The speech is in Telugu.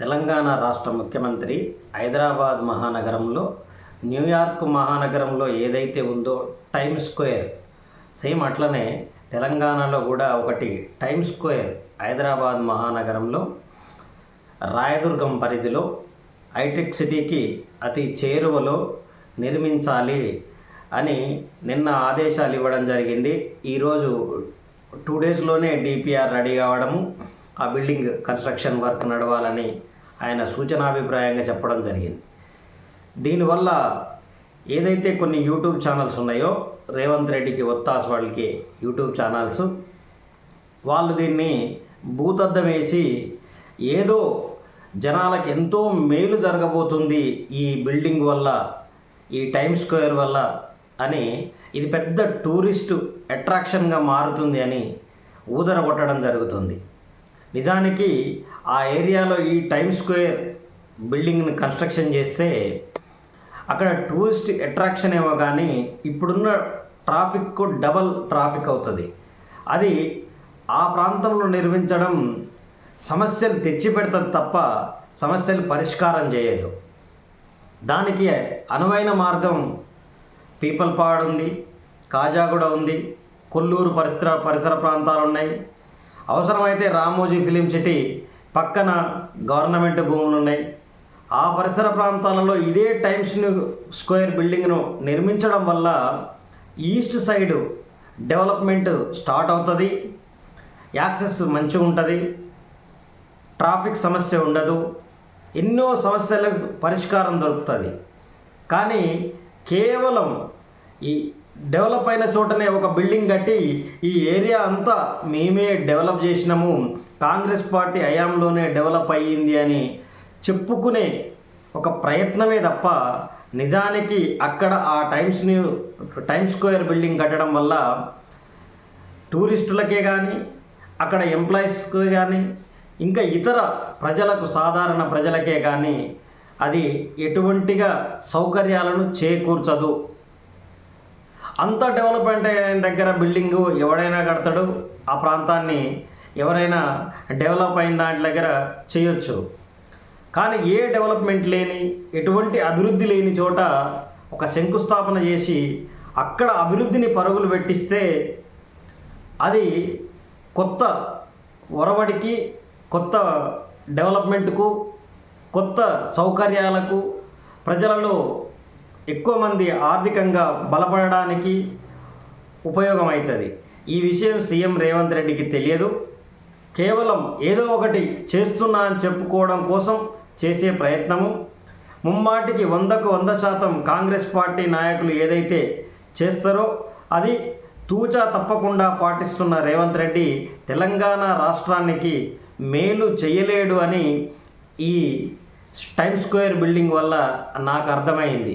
తెలంగాణ రాష్ట్ర ముఖ్యమంత్రి హైదరాబాద్ మహానగరంలో న్యూయార్క్ మహానగరంలో ఏదైతే ఉందో టైమ్ స్క్వేర్ సేమ్ అట్లనే తెలంగాణలో కూడా ఒకటి టైమ్ స్క్వేర్ హైదరాబాద్ మహానగరంలో రాయదుర్గం పరిధిలో హైటెక్ సిటీకి అతి చేరువలో నిర్మించాలి అని నిన్న ఆదేశాలు ఇవ్వడం జరిగింది. ఈరోజు టూ డేస్లోనే డిపిఆర్ రెడీ కావడము. ఆ బిల్డింగ్ కన్స్ట్రక్షన్ వర్క్ నడవాలని ఆయన సూచనాభిప్రాయంగా చెప్పడం జరిగింది. దీనివల్ల ఏదైతే కొన్ని యూట్యూబ్ ఛానల్స్ ఉన్నాయో రేవంత్ రెడ్డికి ఒత్తాస్ వాళ్ళకి యూట్యూబ్ ఛానల్స్ వాళ్ళు దీన్ని భూతద్దం వేసి ఏదో జనాలకు ఎంతో మేలు జరగబోతుంది ఈ బిల్డింగ్ వల్ల ఈ టైమ్ స్క్వేర్ వల్ల అని ఇది పెద్ద టూరిస్ట్ అట్రాక్షన్గా మారుతుంది అని ఊదర కొట్టడం జరుగుతుంది. నిజానికి ఆ ఏరియాలో ఈ టైమ్ స్క్వేర్ బిల్డింగ్ని కన్స్ట్రక్షన్ చేస్తే అక్కడ టూరిస్ట్ అట్రాక్షన్ ఏమో కానీ ఇప్పుడున్న ట్రాఫిక్ డబల్ ట్రాఫిక్ అవుతుంది. అది ఆ ప్రాంతంలో నిర్మించడం సమస్యలు తెచ్చిపెడతది తప్ప సమస్యలు పరిష్కారం చేయదు. దానికి అనువైన మార్గం పీపల్పాడ్ ఉంది కాజాగూడ ఉంది కొల్లూరు పరిసర పరిసర ప్రాంతాలు ఉన్నాయి అవసరమైతే రామోజీ ఫిలిం సిటీ పక్కన గవర్నమెంట్ భూములు ఉన్నాయి. ఆ పరిసర ప్రాంతాలలో ఇదే టైమ్స్ స్క్వేర్ బిల్డింగ్ను నిర్మించడం వల్ల ఈస్ట్ సైడ్ డెవలప్మెంట్ స్టార్ట్ అవుతుంది. యాక్సెస్ మంచిగా ఉంటుంది. ట్రాఫిక్ సమస్య ఉండదు. ఎన్నో సమస్యలకు పరిష్కారం దొరుకుతుంది. కానీ కేవలం ఈ డెవలప్ అయిన చోటనే ఒక బిల్డింగ్ కట్టి ఈ ఏరియా అంతా మేమే డెవలప్ చేసినాము. కాంగ్రెస్ పార్టీ హయాంలోనే డెవలప్ అయ్యింది అని చెప్పుకునే ఒక ప్రయత్నమే తప్ప నిజానికి అక్కడ ఆ times new time square building కట్టడం వల్ల టూరిస్టులకే కానీ అక్కడ ఎంప్లాయీస్కి కానీ ఇంకా ఇతర ప్రజలకు సాధారణ ప్రజలకే కానీ అది ఎటువంటిగా సౌకర్యాలను చేకూర్చదు. అంత డెవలప్మెంట్ అయిన దగ్గర బిల్డింగు ఎవడైనా కడతాడు ఆ ప్రాంతాన్ని ఎవరైనా డెవలప్ అయిన దాంట్ దగ్గర చేయొచ్చు. కానీ ఏ డెవలప్మెంట్ లేని ఎటువంటి అభివృద్ధి లేని చోట ఒక శంకుస్థాపన చేసి అక్కడ అభివృద్ధిని పరుగులు పెట్టిస్తే అది కొత్త ఒరవడికి కొత్త డెవలప్మెంట్కు కొత్త సౌకర్యాలకు ప్రజలలో ఎక్కువ మంది ఆర్థికంగా బలపడడానికి ఉపయోగం అవుతుంది ఈ విషయం సీఎం రేవంత్ రెడ్డికి తెలియదు. కేవలం ఏదో ఒకటి చేస్తున్నా అని చెప్పుకోవడం కోసం చేసే ప్రయత్నము. ముమ్మాటికి వందకు వంద శాతం కాంగ్రెస్ పార్టీ నాయకులు ఏదైతే చేస్తారో అది తూచా తప్పకుండా పాటిస్తున్న రేవంత్ రెడ్డి తెలంగాణ రాష్ట్రానికి మేలు చేయలేడు అని ఈ టైమ్ స్క్వేర్ బిల్డింగ్ వల్ల నాకు అర్థమైంది.